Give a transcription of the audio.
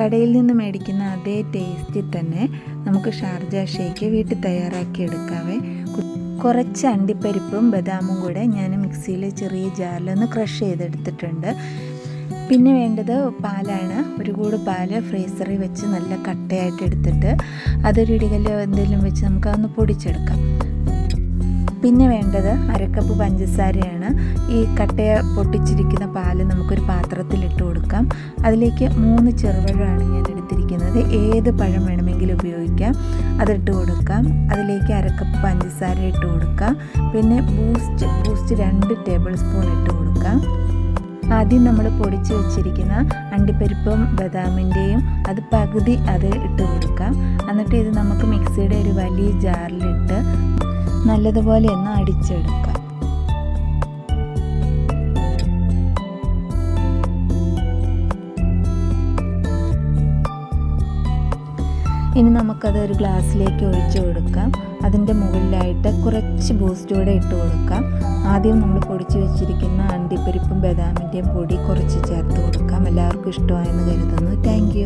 കടയിൽ നിന്ന് മേടിക്കുന്ന അതേ ടേസ്റ്റിൽ തന്നെ നമുക്ക് ഷാർജ ഷേക്ക് വീട്ടിൽ തയ്യാറാക്കി എടുക്കാവേ. കുറച്ച് അണ്ടിപ്പരിപ്പും ബദാമും കൂടെ ഞാൻ മിക്സിയിൽ ചെറിയ ജാറിലൊന്ന് ക്രഷ് ചെയ്തെടുത്തിട്ടുണ്ട്. പിന്നെ വേണ്ടത് പാലാണ്. ഒരു കൂട് പാൽ ഫ്രീസറിൽ വെച്ച് നല്ല കട്ടയായിട്ട് എടുത്തിട്ട് അതൊരു ഇടികൽ എന്തെങ്കിലും വെച്ച് നമുക്ക് അതൊന്ന് പൊടിച്ചെടുക്കാം. പിന്നെ വേണ്ടത് അരക്കപ്പ് പഞ്ചസാരയാണ്. ഈ കട്ടയ പൊട്ടിച്ചിരിക്കുന്ന പാൽ നമുക്കൊരു പാത്രത്തിൽ അതിലേക്ക് മൂന്ന് ചെറുപഴമാണ് ഞാൻ എടുത്തിരിക്കുന്നത്. ഏത് പഴം വേണമെങ്കിലും ഉപയോഗിക്കാം. അതിട്ട് കൊടുക്കാം. അതിലേക്ക് അരക്കപ്പ് പഞ്ചസാര ഇട്ട് കൊടുക്കാം. പിന്നെ ബൂസ്റ്റ് ബൂസ്റ്റ് രണ്ട് ടേബിൾ സ്പൂൺ ഇട്ട് കൊടുക്കാം. ആദ്യം നമ്മൾ പൊടിച്ച് വെച്ചിരിക്കുന്ന അണ്ടിപ്പരിപ്പും ബദാമിന്റെയും അത് പകുതി അത് ഇട്ട് കൊടുക്കാം. എന്നിട്ട് ഇത് നമുക്ക് മിക്സിയുടെ ഒരു വലിയ ജാറിലിട്ട് നല്ലതുപോലെ ഒന്ന് അടിച്ചെടുക്കാം. ഇനി നമുക്കത് ഒരു ഗ്ലാസ്സിലേക്ക് ഒഴിച്ചു കൊടുക്കാം. അതിന്റെ മുകളിലായിട്ട് കുറച്ച് ബൂസ്റ്റ് കൂടെ ഇട്ട് കൊടുക്കാം. ആദ്യം നമ്മൾ പൊടിച്ച് വെച്ചിരിക്കുന്ന അണ്ടിപ്പരിപ്പും ബദാമിന്റെയും പൊടി കുറച്ച് ചേർത്ത് കൊടുക്കാം. എല്ലാവർക്കും ഇഷ്ടമായെന്ന് കരുതുന്നു. താങ്ക്